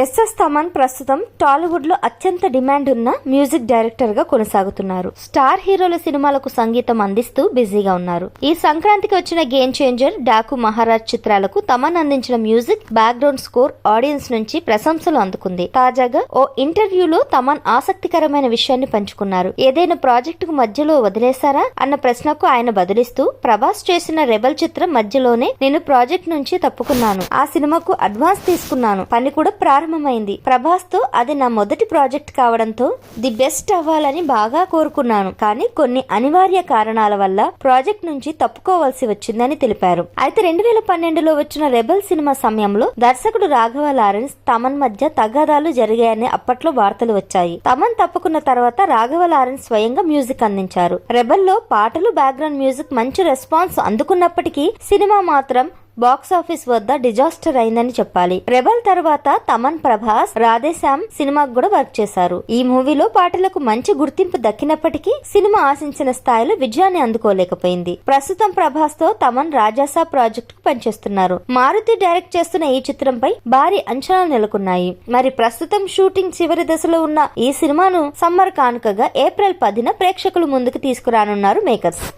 SS Thaman ప్రస్తుతం టాలీవుడ్లో అత్యంత డిమాండ్ ఉన్న మ్యూజిక్ డైరెక్టర్గా కొనసాగుతున్నారు. స్టార్ హీరోల సినిమాలకు సంగీతం అందిస్తూ బిజీగా ఉన్నారు. ఈ సంక్రాంతికి వచ్చిన గేమ్ చేంజర్ డాకు మహారాజ్ చిత్రాలకు తమన్ అందించిన మ్యూజిక్ బ్యాక్గ్రౌండ్ స్కోర్ ఆడియన్స్ నుంచి ప్రశంసలు అందుకుంది. తాజాగా ఓ ఇంటర్వ్యూలో తమన్ ఆసక్తికరమైన విషయాన్ని పంచుకున్నారు. ఏదైనా ప్రాజెక్టుకు మధ్యలో వదిలేశారా అన్న ప్రశ్నకు ఆయన బదులిస్తూ ప్రభాస్ చేసిన రెబల్ చిత్రం మధ్యలోనే నేను ప్రాజెక్ట్ నుంచి తప్పుకున్నాను. ఆ సినిమాకు అడ్వాన్స్ తీసుకున్నాను. పని కూడా ప్రారంభమైంది. ప్రభాస్తో అది నా మొదటి ప్రాజెక్ట్ కావడంతో ది బెస్ట్ అవ్వాలని బాగా కోరుకున్నాను. కానీ కొన్ని అనివార్య కారణాల వల్ల ప్రాజెక్ట్ నుంచి తప్పుకోవాల్సి వచ్చిందని తెలిపారు. అయితే రెండు వేల పన్నెండులో వచ్చిన రెబల్ సినిమా సమయంలో దర్శకుడు రాఘవ లారెన్స్ తమన్ మధ్య తగాదాలు జరిగాయని అప్పట్లో వార్తలు వచ్చాయి. తమన్ తప్పుకున్న తర్వాత రాఘవ లారెన్స్ స్వయంగా మ్యూజిక్ అందించారు. రెబల్లో పాటలు బ్యాక్గ్రౌండ్ మ్యూజిక్ మంచి రెస్పాన్స్ అందుకున్నప్పటికీ సినిమా మాత్రం బాక్స్ ఆఫీస్ వద్ద డిజాస్టర్ అయిందని చెప్పాలి. రెబల్ తర్వాత తమన్ ప్రభాస్ రాధేశ్యామ్ సినిమాకు కూడా వర్క్ చేశారు. ఈ మూవీలో పాటలకు మంచి గుర్తింపు దక్కినప్పటికీ సినిమా ఆశించిన స్థాయిలో విజయాన్ని అందుకోలేకపోయింది. ప్రస్తుతం ప్రభాస్తో తమన్ రాజాసా ప్రాజెక్ట్కు పనిచేస్తున్నారు. మారుతి డైరెక్ట్ చేస్తున్న ఈ చిత్రంపై భారీ అంచనాలు నెలకొన్నాయి. మరి ప్రస్తుతం షూటింగ్ చివరి దశలో ఉన్న ఈ సినిమాను సమ్మర్ కానుకగా ఏప్రిల్ పదిన ప్రేక్షకుల ముందుకు తీసుకురానున్నారు మేకర్స్.